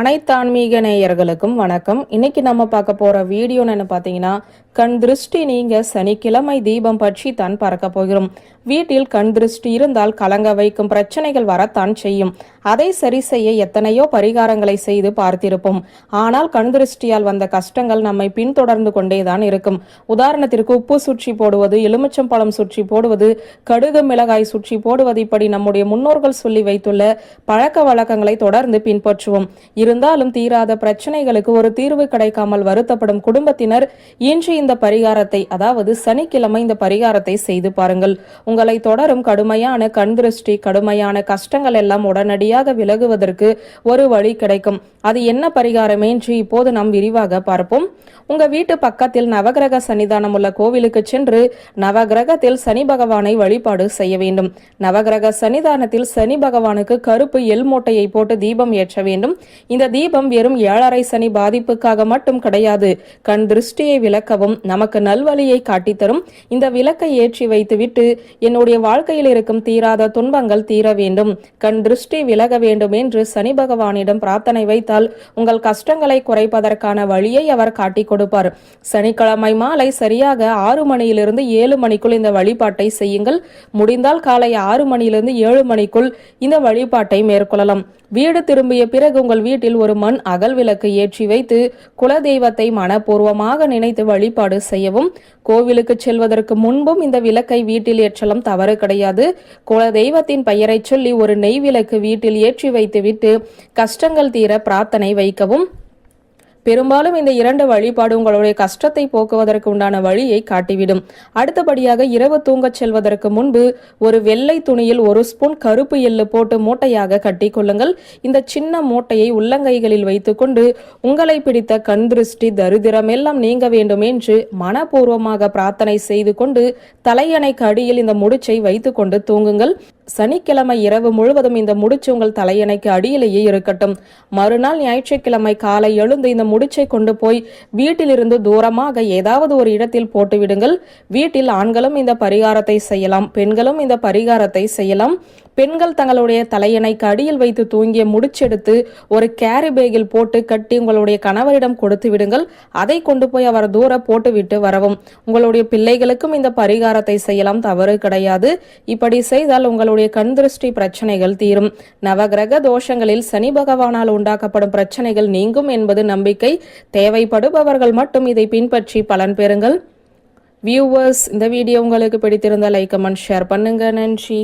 அனைத்து ஆன்மீக நேயர்களுக்கும் வணக்கம். இன்னைக்கு நம்ம பார்க்க போற வீடியோ என்ன பார்த்தீங்கன்னா கண் திருஷ்டி நீங்க சனிக்கிழமை தீபம் பற்றி தான் பார்க்க போகிறோம். வீட்டில் கண் திருஷ்டி இருந்தால் கலங்க வைக்கும் பிரச்சனைகள் வரத்தான் செய்யும். அதை சரி செய்ய எத்தனையோ பரிகாரங்களை செய்து பார்த்திருப்போம். ஆனால் கண் திருஷ்டியால் வந்த கஷ்டங்கள் நம்மை பின்தொடர்ந்து கொண்டேதான் இருக்கும். உதாரணத்திற்கு உப்பு சுற்றி போடுவது எலுமிச்சம்பழம் சுற்றி போடுவது கடுகு மிளகாய் சுற்றி போடுவது இப்படி நம்முடைய முன்னோர்கள் சொல்லி வைத்துள்ள பழக்க வழக்கங்களை தொடர்ந்து பின்பற்றுவோம். இருந்தாலும் தீராத பிரச்சனைகளுக்கு ஒரு தீர்வு கிடைக்காமல் வருத்தப்படும் குடும்பத்தினர் இன்று இந்த பரிகாரத்தை அதாவது சனிக்கிழமை இந்த பரிகாரத்தை செய்து பாருங்கள். உங்களை தொடரும் கடுமையான கண் திருஷ்டி கடுமையான கஷ்டங்கள் எல்லாம் உடனடியாக விலகுவதற்கு ஒரு வழி கிடைக்கும். அது என்ன பரிகாரம் என்று இப்போது நாம் விரிவாக பார்ப்போம். உங்க வீட்டு பக்கத்தில் நவகிரக சன்னிதானம் உள்ள கோவிலுக்கு சென்று நவகிரகத்தில் சனி பகவானை வழிபாடு செய்ய வேண்டும். நவகிரக சன்னிதானத்தில் சனி பகவானுக்கு கருப்பு எல் மூட்டையை போட்டு தீபம் ஏற்ற வேண்டும். இந்த தீபம் வெறும் ஏழரை சனி பாதிப்புக்காக மட்டும் கிடையாது. கண் திருஷ்டியை விளக்கவும் நமக்கு நல்வழியை காட்டித்தரும். இந்த விளக்கை ஏற்றி வைத்துவிட்டு என்னுடைய வாழ்க்கையில் இருக்கும் தீராத துன்பங்கள் தீர வேண்டும். கண் திருஷ்டி விலக வேண்டும் என்று சனி பகவானிடம் பிரார்த்தனை வைத்தால் உங்கள் கஷ்டங்களை குறைப்பதற்கான வழியை அவர் காட்டிக் கொடுப்பார். சனிக்கிழமை மாலை சரியாக ஆறு மணியிலிருந்து ஏழு மணிக்குள் இந்த வழிபாட்டை செய்யுங்கள். முடிந்தால் காலை ஆறு மணியிலிருந்து ஏழு மணிக்குள் இந்த வழிபாட்டை மேற்கொள்ளலாம். வீடு திரும்பிய பிறகு உங்கள் வீட்டில் ஒரு மண் அகல் விளக்கு ஏற்றி வைத்து குலதெய்வத்தை மனப்பூர்வமாக நினைத்து வழிபாடு செய்யவும் கோவிலுக்கு செல்வதற்கு முன்பும் இந்த விளக்கை வீட்டில் ஏற்றலாம் தவறு கிடையாது. குலதெய்வத்தின் பெயரை சொல்லி ஒரு நெய் விளக்கு வீட்டில் ஏற்றி வைத்துவிட்டு கஷ்டங்கள் தீர பிரார்த்தனை வைக்கவும். பெரும்பாலும் இந்த இரண்டு வழிபாடு உங்களுடைய கஷ்டத்தை போக்குவதற்கு உண்டான வழியை காட்டிவிடும். அடுத்தபடியாக இரவு தூங்கச் செல்வதற்கு முன்பு ஒரு வெள்ளை துணியில் ஒரு ஸ்பூன் கருப்பு எள்ளு போட்டு மூட்டையாக கட்டிக்கொள்ளுங்கள் இந்த சின்ன மூட்டையை உள்ளங்கைகளில் வைத்துக்கொண்டு உங்களை பிடித்த கண் திருஷ்டி தரிதிரம் எல்லாம் நீங்க வேண்டும் என்று மனப்பூர்வமாக பிரார்த்தனை செய்து கொண்டு தலையணைக்கு அடியில் இந்த முடிச்சை வைத்துக்கொண்டு தூங்குங்கள். சனிக்கிழமை இரவு முழுவதும் இந்த முடிச்சு உங்கள் தலையணைக்கு அடியிலேயே இருக்கட்டும். மறுநாள் ஞாயிற்றுக்கிழமை காலை எழுந்து இந்த முடிச்சை கொண்டு போய் வீட்டிலிருந்து தூரமாக ஏதாவது ஒரு இடத்தில் போட்டுவிடுங்கள் வீட்டில் ஆண்களும் இந்த பரிகாரத்தை செய்யலாம் பெண்களும் இந்த பரிகாரத்தை செய்யலாம். பெண்கள் தங்களுடைய தலையணைக்கு அடியில் வைத்து தூங்கிய முடிச்செடுத்து ஒரு கேரி பேக்கில் போட்டு கட்டி உங்களுடைய கணவரிடம் கொடுத்து விடுங்கள். அதை கொண்டு போய் அவர் தூர போட்டுவிட்டு வரவும். உங்களுடைய பிள்ளைகளுக்கும் இந்த பரிகாரத்தை செய்யலாம். தவறு கிடையாது. இப்படி செய்தால் உங்களுடைய கண் திருஷ்டி பிரச்சனைகள் தீரும். நவகிரக தோஷங்களில் சனி பகவானால் உண்டாக்கப்படும் பிரச்சனைகள் நீங்கும் என்பது நம்பிக்கை. தேவைப்படுபவர்கள் மட்டும் இதை பின்பற்றி பலன் பெறுங்கள். வியூவர்ஸ் இந்த வீடியோ உங்களுக்கு பிடித்திருந்தால் லைக் கமெண்ட் ஷேர் பண்ணுங்க. நன்றி.